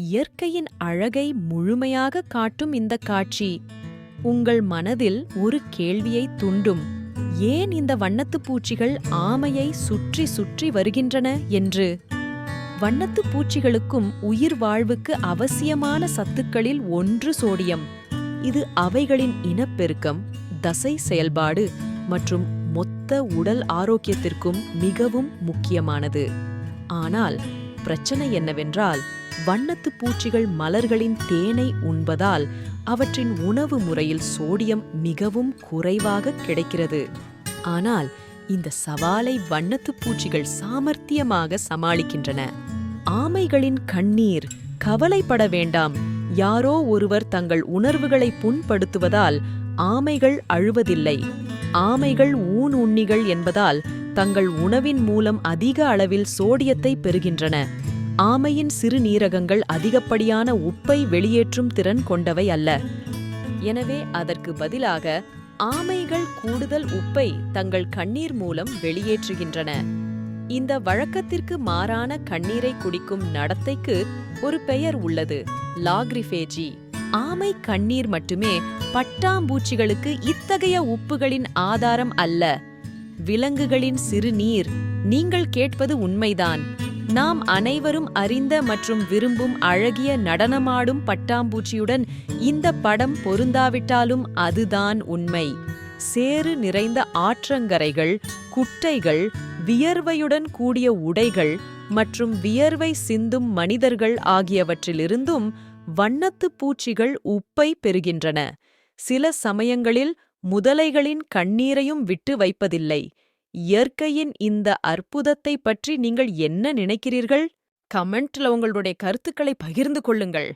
இயற்கையின் அழகை முழுமையாக காட்டும் இந்த காட்சி. உங்கள் மனதில் ஒரு கேள்வியை துண்டும். ஏன் இந்த வண்ணத்துப் பூச்சிகள் ஆமையை சுற்றி சுற்றி வருகின்றன என்று? வண்ணத்துப் பூச்சிகளுக்கும் உயிர் வாழ்வுக்கு அவசியமான சத்துக்களில் ஒன்று சோடியம். இது அவைகளின் இனப்பெருக்கம் தசை செயல்பாடு மற்றும் மொத்த உடல் ஆரோக்கியத்திற்கும் மிகவும் முக்கியமானது. ஆனால் பிரச்சனை என்னவென்றால் வண்ணத்துப் பூச்சிகள் மலர்களின் தேனை உண்பதால் அவற்றின் உணவு முறையில் சோடியம் மிகவும் குறைவாக கிடைக்கிறது. ஆனால் இந்த சவாலை வண்ணத்துப் பூச்சிகள் சாமர்த்தியமாக சமாளிக்கின்றன. ஆமைகளின் கண்ணீர் கவலைப்பட வேண்டாம். யாரோ ஒருவர் தங்கள் உணர்வுகளை புண்படுத்துவதால் ஆமைகள் அழுவதில்லை. ஆமைகள் ஊன் உண்ணிகள் என்பதால் தங்கள் உணவின் மூலம் அதிக அளவில் சோடியத்தை பெறுகின்றன. ஆமையின் சிறுநீரகங்கள் அதிகப்படியான உப்பை வெளியேற்றும் திறன் கொண்டவை அல்ல. எனவே அதற்கு பதிலாக ஆமைகள் கூடுதல் உப்பை தங்கள் கண்ணீர் மூலம் வெளியேற்றுகின்றன. இந்த வழக்கத்திற்கு மாறான கண்ணீரை குடிக்கும் நடத்தைக்கு ஒரு பெயர் உள்ளது லாக்ரிஃபேஜி. ஆமை கண்ணீர் மட்டுமே பட்டாம்பூச்சிகளுக்கு இத்தகைய உப்புகளின் ஆதாரம் அல்ல. விலங்குகளின் சிறுநீர் நீங்கள் கேட்பது உண்மைதான். நாம் அனைவரும் அறிந்த மற்றும் விரும்பும் அழகிய நடனமாடும் பட்டாம்பூச்சியுடன் இந்த படம் பொருந்தாவிட்டாலும் அதுதான் உண்மை. சேறு நிறைந்த ஆற்றங்கரைகள் குட்டைகள் வியர்வையுடன் கூடிய உடைகள் மற்றும் வியர்வை சிந்தும் மனிதர்கள் ஆகியவற்றிலிருந்தும் வண்ணத்துப் பூச்சிகள் உப்பை பெறுகின்றன. சில சமயங்களில் முதலைகளின் கண்ணீரையும் விட்டு வைப்பதில்லை. இயற்கையின் இந்த அற்புதத்தை பற்றி நீங்கள் என்ன நினைக்கிறீர்கள்? கமெண்ட்ல உங்களுடைய கருத்துக்களை பகிர்ந்து கொள்ளுங்கள்.